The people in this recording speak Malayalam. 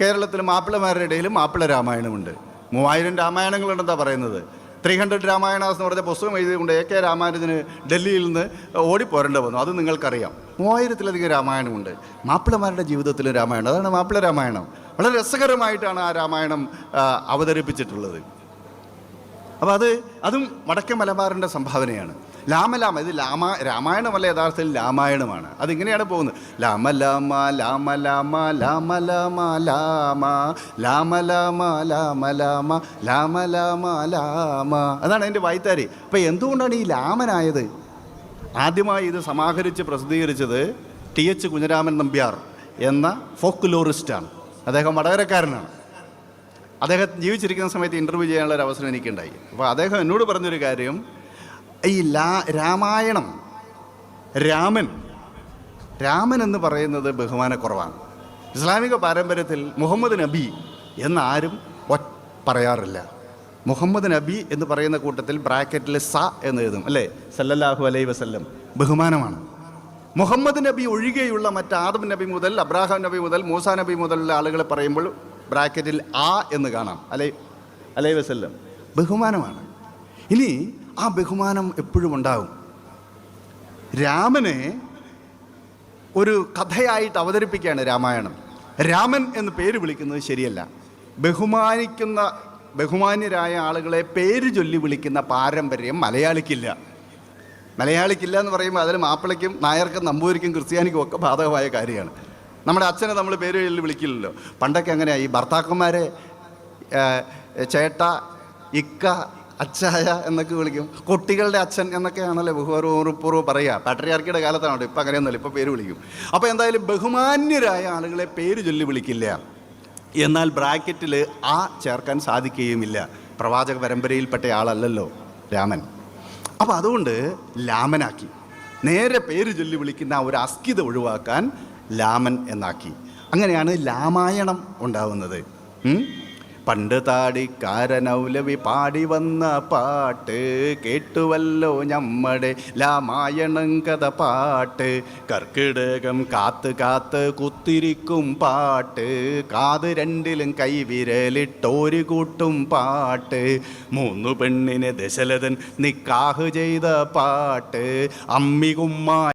കേരളത്തിൽ മാപ്പിളമാരുടെ ഇടയിൽ മാപ്പിള രാമായണമുണ്ട്. മൂവായിരം രാമായണങ്ങളുണ്ടെന്നാ പറയുന്നത്. ത്രീ ഹൺഡ്രഡ് രാമായണാസ് എന്ന് പറഞ്ഞ പുസ്തകം എഴുതിക്കൊണ്ട് എ കെ രാമാനുജന് ഡൽഹിയിൽ നിന്ന് ഓടിപ്പോരേണ്ട വന്നു. അത് നിങ്ങൾക്കറിയാം. മൂവായിരത്തിലധികം രാമായണമുണ്ട്. മാപ്പിളമാരുടെ ജീവിതത്തിലും രാമായണം. അതാണ് മാപ്പിള രാമായണം. വളരെ രസകരമായിട്ടാണ് ആ രാമായണം അവതരിപ്പിച്ചിട്ടുള്ളത്. അപ്പോൾ അത് അതും വടക്കേ മലബാറിന്റെ സംഭാവനയാണ്. ലാമലാമ ഇത് ലാമ രാമായണമല്ല യഥാർത്ഥത്തിൽ രാമായണമാണ് അതിങ്ങനെയാണ് പോകുന്നത് ലാമ ലാമ ലാമ ലാമ ലാമ ലാമ ലാമ ലാമ ലാമ ലാമ ലാമ ലാമ ലാമ ലാമ അതാണ് എന്റെ വായ്ത്താരി അപ്പം എന്തുകൊണ്ടാണ് ഈ ലാമനായത് ആദ്യമായി ഇത് സമാഹരിച്ച് പ്രസിദ്ധീകരിച്ചത് ടി എച്ച് കുഞ്ഞരാമൻ നമ്പ്യാർ എന്ന ഫോക്ക് ലോറിസ്റ്റാണ് അദ്ദേഹം വടകരക്കാരനാണ് അദ്ദേഹം ജീവിച്ചിരിക്കുന്ന സമയത്ത് ഇന്റർവ്യൂ ചെയ്യാനുള്ള ഒരു അവസരം എനിക്കുണ്ടായി അപ്പോൾ അദ്ദേഹം എന്നോട് പറഞ്ഞൊരു കാര്യം ഈ ലാ രാമായണം രാമൻ. രാമൻ എന്ന് പറയുന്നത് ബഹുമാനക്കുറവാണ്. ഇസ്ലാമിക പാരമ്പര്യത്തിൽ മുഹമ്മദ് നബി എന്നാരും പറയാറില്ല. മുഹമ്മദ് നബി എന്ന് പറയുന്ന കൂട്ടത്തിൽ ബ്രാക്കറ്റിൽ സ എന്ന് എഴുതും അല്ലേ? സല്ലല്ലാഹു അലൈ വസല്ലം. ബഹുമാനമാണ്. മുഹമ്മദ് നബി ഒഴികെയുള്ള മറ്റ് ആദം നബി മുതൽ അബ്രാഹാം നബി മുതൽ മൂസ നബി മുതലുള്ള ആളുകൾ പറയുമ്പോൾ ബ്രാക്കറ്റിൽ ആ എന്ന് കാണാം. അലൈ അലൈ വസല്ലം. ബഹുമാനമാണ്. ഇനി ആ ബഹുമാനം എപ്പോഴും ഉണ്ടാകും. രാമനെ ഒരു കഥയായിട്ട് അവതരിപ്പിക്കുകയാണ് രാമായണം. രാമൻ എന്ന് പേര് വിളിക്കുന്നത് ശരിയല്ല. ബഹുമാനിക്കുന്ന ബഹുമാന്യരായ ആളുകളെ പേര് ചൊല്ലി വിളിക്കുന്ന പാരമ്പര്യം മലയാളിക്കില്ല. മലയാളിക്കില്ല എന്ന് പറയുമ്പോൾ അതിൽ മാപ്പിളയ്ക്കും നായർക്കും നമ്പൂരിക്കും ക്രിസ്ത്യാനിക്കും ഒക്കെ ബാധകമായ കാര്യമാണ്. നമ്മുടെ അച്ഛനെ നമ്മൾ പേര് ചൊല്ലി വിളിക്കില്ലല്ലോ. പണ്ടൊക്കെ അങ്ങനെയായി ഈ ഭർത്താക്കന്മാരെ ചേട്ട ഇക്ക അച്ചായ എന്നൊക്കെ വിളിക്കും. കുട്ടികളുടെ അച്ഛൻ എന്നൊക്കെയാണല്ലോ ബഹുപൂർവം പറയുക. പാട്രിയാർക്കിയുടെ കാലത്താണ്? ഇപ്പം അങ്ങനെയൊന്നുമല്ല. ഇപ്പോൾ പേര് വിളിക്കും. അപ്പോൾ എന്തായാലും ബഹുമാന്യരായ ആളുകളെ പേര് ചൊല്ലി വിളിക്കില്ല. എന്നാൽ ബ്രാക്കറ്റിൽ ആ ചേർക്കാൻ സാധിക്കുകയുമില്ല. പ്രവാചക പരമ്പരയിൽപ്പെട്ട ആളല്ലല്ലോ രാമൻ. അപ്പോൾ അതുകൊണ്ട് ലാമനാക്കി. നേരെ പേര് ചൊല്ലി വിളിക്കുന്ന ഒരു അസ്കിത ഒഴിവാക്കാൻ ലാമൻ എന്നാക്കി. അങ്ങനെയാണ് രാമായണം ഉണ്ടാവുന്നത്. പണ്ട് താടിക്കാരനൗലവി പാടി വന്ന പാട്ട് കേട്ടുവല്ലോ ഞമ്മടെ ലാമായണം കഥ പാട്ട്. കർക്കിടകം കാത്ത് കാത്ത് കുത്തിരിക്കും പാട്ട്. കാത് രണ്ടിലും കൈവിരലിട്ടോരു കൂട്ടും പാട്ട്. മൂന്നു പെണ്ണിനെ ദശരഥൻ നിക്കാഹ് ചെയ്ത പാട്ട്. അമ്മികുമ്മ